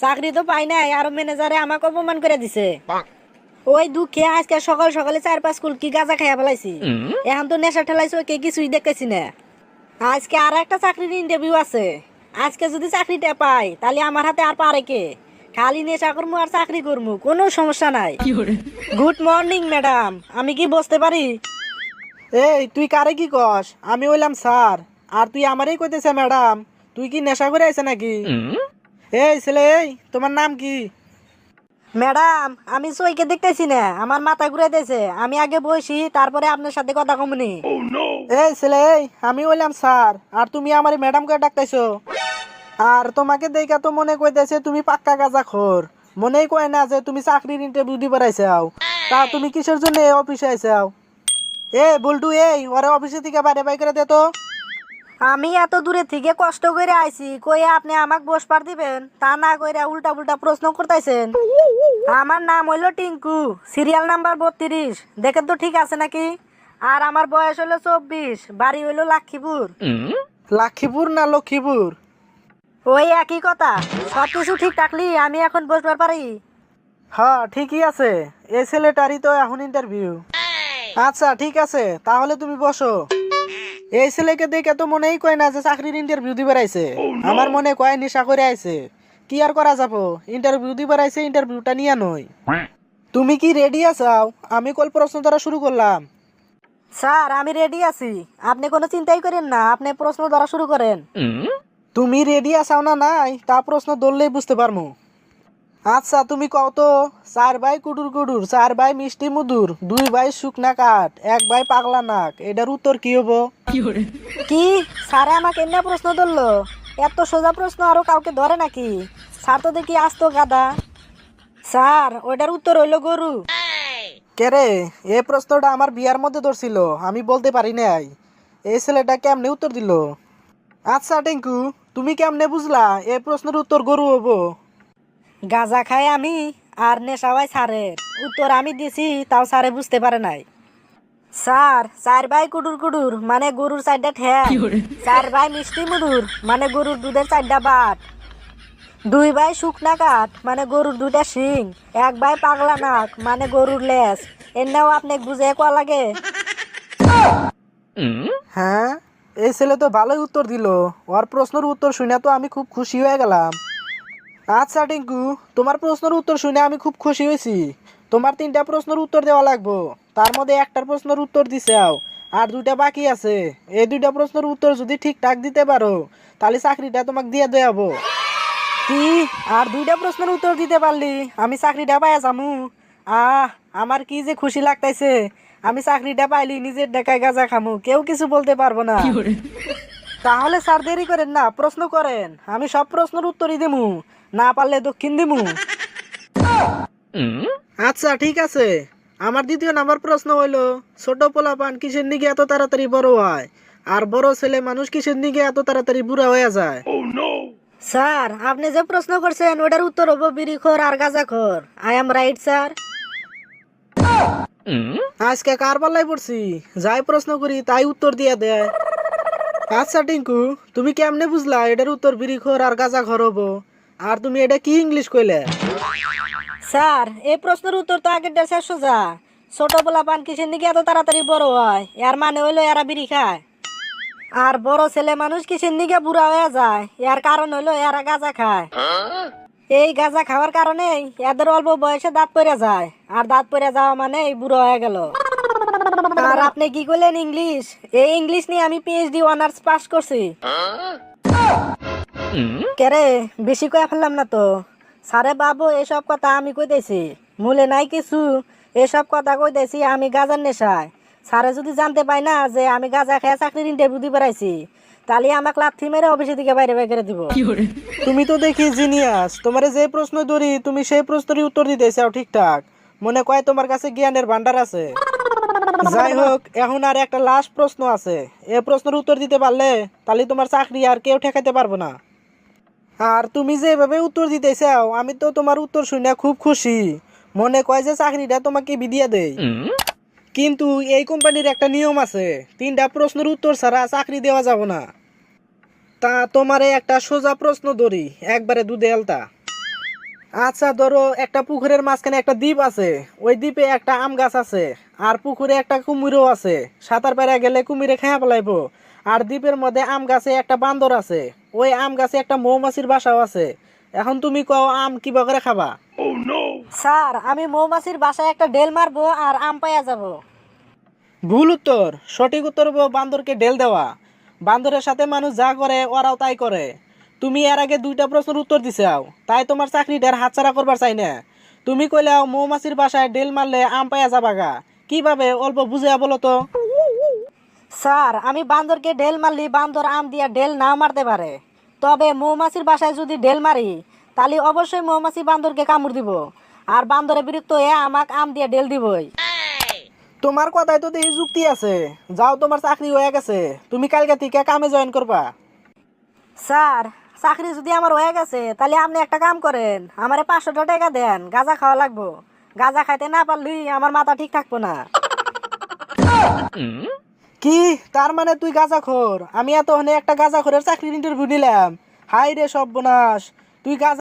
চাকরি তো পাই নাই আর ম্যানেজারে আমাকে অপমান করে দিছে। ওই দুঃখে আজকে সকাল সকালে চার পাঁচ কুল কি গাঁজা খাইয়া ফেলাইছি। এখন তো নেশা ঠেলাইছি কে কিছুই দেখতেছি না। আজকে আর একটা চাকরির ইন্টারভিউ আছে। আজকে যদি চাকরিটা পাই তাহলে আমার হাতে আর পারে কে? খালি নেশা করব আর চাকরি করব কোনো সমস্যা নাই। গুড মর্নিং ম্যাডাম আমি কি বসতে পারি? এই তুই কারে কি কস? আমি হইলাম স্যার। আর তুই আমারই কইতেছে ম্যাডাম তুই কি নেশা করে আইছে নাকি? এই ছেলে এই তোমার নাম কি? ম্যাডাম আমি সইকে দেখতেছি না আমার মাথা ঘুরে দিয়েছে। আমি আগে বসি তারপরে আপনার সাথে কথা কমনি এই ছেলে এই আমি হইলাম স্যার আর তুমি আমার ম্যাডাম করে ডাকতেছো। আর তোমাকে দেখা তো মনে কইতেছে তুমি পাক্কা গাজা খোর। মনেই কয় না যে তুমি চাকরির ইন্টারভিউ দিবে আইসাও তা তুমি কিসের জন্য এই অফিসে আইসাও এ বল্টু এই ওরে অফিসে থেকে বাইরে বাই করে দে তো। আমি এত দূরে থেকে কষ্ট করে আইছি কই আপনি আমাকে বসবার দিবেন? তা না কইরা উল্টা উল্টা প্রশ্ন করতেছেন আমার নাম হইল টিঙ্কু সিরিয়াল নাম্বার বত্রিশ। দেখেন তো ঠিক আছে নাকি? আর আমার বয়স হলো চব্বিশ বাড়ি হইল লাক্ষীপুর। লাক্ষীপুর না লক্ষ্মীপুর ওই একই কথা সব কিছু ঠিক থাকলি আমি এখন বসবার পারি। হ্যাঁ ঠিকই আছে। এই ছেলেটারই তো এখন ইন্টারভিউ আচ্ছা ঠিক আছে তাহলে তুমি বসো। এই ছেলেকে দেখে তো মনেই কয় না যে চাকরির ইন্টারভিউ দিবার আইছে। আমার মনে কয় নেশা করে আইছে। কি আর করা যাব? ইন্টারভিউ দিবার আইছে ইন্টারভিউটা নিয়ে নই তুমি কি রেডি আছাও? আমি কল প্রশ্ন ধরা শুরু করলাম। স্যার আমি রেডি আছি। আপনি কোনো চিন্তাই করেন না আপনি প্রশ্ন ধরা শুরু করেন। তুমি রেডি আছাও না নাই তা প্রশ্ন ধরলেই বুঝতে পারমু। আচ্ছা তুমি কত চার ভাই কুটুর কুটুর চার ভাই মিষ্টি মুদুর দুই ভাই শুকনা কাঠ এক ভাই পাগলা নাক এটার উত্তর কি হব? কি স্যারে আমাকে এমনি প্রশ্ন ধরলো। এত সোজা প্রশ্ন আরও কাউকে ধরে নাকি? স্যার তো দেখি আসতো গাদা স্যার ওইটার উত্তর হইল গরু। কেরে এই প্রশ্নটা আমার বিয়ার মধ্যে ধরছিল আমি বলতে পারি নাই। এই ছেলেটা কেমনে উত্তর দিল? আচ্ছা টেঙ্কু তুমি কেমনে বুঝলা এ প্রশ্নের উত্তর গরু হব? গাঁজা খাই আমি আর নেশাওয়াই স্যারের। উত্তর আমি দিছি তাও স্যারে বুঝতে পারে নাই। স্যার চার ভাই কুডুর কুডুর মানে গরুর চারটা ঠ্যাং। চার ভাই মিষ্টি মুদুর মানে গরুর দুধের চারটা বাট। দুই ভাই শুকনা কাঠ মানে গরুর দুইটা শিং। এক ভাই পাগলা নাক মানে গরুর লেজ। এনেও আপনি বুঝে কোয়া লাগে? হ্যাঁ এই ছেলে তো ভালোই উত্তর দিল। ওর প্রশ্নের উত্তর শুনে তো আমি খুব খুশি হয়ে গেলাম। আচ্ছা টিঙ্কু তোমার প্রশ্নের উত্তর শুনে আমি খুব খুশি হয়েছি। তোমার তিনটা প্রশ্নের উত্তর দেওয়া লাগবো। তার মধ্যে একটার প্রশ্নের উত্তর দিছাও আর দুইটা বাকি আছে। এই দুইটা প্রশ্নের উত্তর যদি ঠিকঠাক দিতে পারো তাহলে চাকরিটা তোমাকে দিয়ে দেওয়াবো কি? আর দুইটা প্রশ্নের উত্তর দিতে পারলি? আমি চাকরিটা পাইয়া যামু। আহ আমার কি যে খুশি লাগতাইছে। আমি চাকরিটা পাইলি নিজের ডেকায় গাজা খামু। কেউ কিছু বলতে পারব না। তাহলে স্যার দেরি করেন না প্রশ্ন করেন। আমি সব প্রশ্নের উত্তরই দেমু। না পারলে দক্ষিণ দিমু। আচ্ছা ঠিক আছে। আমার দ্বিতীয় নাম্বার প্রশ্ন হইল ছোট পোলাপান কিসের নিগে এত তাড়াতাড়ি বড় হয়? আর বড় ছেলে মানুষ কিসের নিগে এত তাড়াতাড়ি বুড়া হয়ে যায়? স্যার আপনি যে প্রশ্ন করছেন ওটার উত্তর হব বিড়িখোর আর গাঁজাখোর। আই এম রাইট স্যার আজকে কার পাল্লাই পড়ছি? যাই প্রশ্ন করি তাই উত্তর দিয়ে দেয়। আচ্ছা টিঙ্কু তুমি কেমনে বুঝলা এটার উত্তর বিড়িখোর আর গাঁজা ঘর হব? আর তুমি এটা কি ইংলিশ কইলে? স্যার, এই প্রশ্নের উত্তর তো আগের দেশে সোজা ছোট বলা পোলাপান কিসের দিকে এত তাড়াতাড়ি বড় হয়? এর মানে হইল এরা বিড়ি খায়। আর বড় ছেলে মানুষ কিসের দিকে বুড়া হয়ে যায়? এর কারণ হইল এরা গাঁজা খায়। এই গাঁজা খাওয়ার কারণেই এদের অল্প বয়সে দাঁত পড়ে যায়। আর দাঁত পড়ে যাওয়া মানে বুড়ো হয়ে গেল। আর আপনি কি করলেন ইংলিশ এই ইংলিশ নিয়ে আমি পিএইচডি অনার্স পাস করছি। কেরে বেশি কয়ে ফেললাম না তো? সারে বাবু এসব কথা আমি কইতেছি। মূলে নাই কিছু এসব কথা কইতেছি আমি গাজার নেশায়। স্যারে যদি জানতে পাই না যে আমি গাজা খেয়ে চাকরির ইন্টারভিউ দিয়ে বেড়াইছি তাহলে আমাকে লাথি মেরে অফিসে থেকে বাইরে বের দিব। তুমি তো দেখি জিনিয়াস তোমারে যে প্রশ্ন ধরি তুমি সেই প্রশ্নেরই উত্তর দিতে চাও ঠিকঠাক। মনে কয় তোমার কাছে জ্ঞানের ভান্ডার আছে। যাই হোক এখন আর একটা লাস্ট প্রশ্ন আছে। এ প্রশ্নের উত্তর দিতে পারলে তাহলে তোমার চাকরি আর কেউ ঠেকাতে পারব না। আর তুমি যেভাবে উত্তর দিতে চাও আমি তো তোমার উত্তর শুনে খুব খুশি। মনে কয় যে চাকরিটা তোমাকে বিদিয়া দেই। কিন্তু এই কোম্পানির একটা নিয়ম আছে তিনটা প্রশ্নের উত্তর ছাড়া চাকরি দেওয়া যাব না। তা তোমারে একটা সোজা প্রশ্ন ধরি একবারে দুধে আলতা। আচ্ছা ধরো একটা পুকুরের মাঝখানে একটা দ্বীপ আছে ওই দ্বীপে একটা আম গাছ আছে আর পুকুরে একটা কুমিরও আছে। সাঁতার পেরা গেলে কুমিরে খেয়া ফেলাইবো। আর দ্বীপের মধ্যে আম গাছে একটা বান্দর আছে। ওই আম গাছে একটা মৌমাছির বাসাও আছে। এখন তুমি কও আম কিবা করে খাবা? স্যার আমি মৌমাছির বাসায় একটা ডেল মারবো আর আম পাইয়া যাব। ভুল উত্তর। সঠিক উত্তর হলো বান্দরকে ডেল দেওয়া। বান্দরের সাথে মানুষ যা করে ওরাও তাই করে। তুমি এর আগে দুইটা প্রশ্নের উত্তর দিছাও তাই তোমার চাকরিটার হাতছাড়া করবার চাই না। তুমি কইলাও মৌমাছির বাসায় ডেল মারলে আম পাইয়া যাবাগা। কীভাবে অল্প বুঝে বলো তো। স্যার আমি বান্দরকে ডেল মারলি বান্দর আম দিয়া ডেল নাও মারতে পারে। তবে মৌমাছির বাসায় যদি ডেল মারি তাহলে অবশ্যই মৌমাছি বান্দরকে কামড় দিব। আর বান্দরে বিরক্ত হয়ে আমাক আম দিয়া ডেল দিবই। তোমার কথায় তো দেখি যুক্তি আছে। যাও তোমার চাকরি হয়ে গেছে। তুমি কালকে থেকে কামে জয়েন করবা। স্যার চাকরি যদি আমার হয়ে গেছে তাহলে আপনি একটা কাম করেন। আমারে পাঁচশো টাকা দেন গাঁজা খাওয়া লাগবো। গাঁজা খাইতে না পারলি আমার মাথা ঠিক থাকব না। কি? তার মানে তুই গাঁজা খোর আমি এত একটা গাঁজা খোরের চাকরির ইন্টারভিউ নিলাম। হাই রে সর্বনাশ। তুই গাঁজা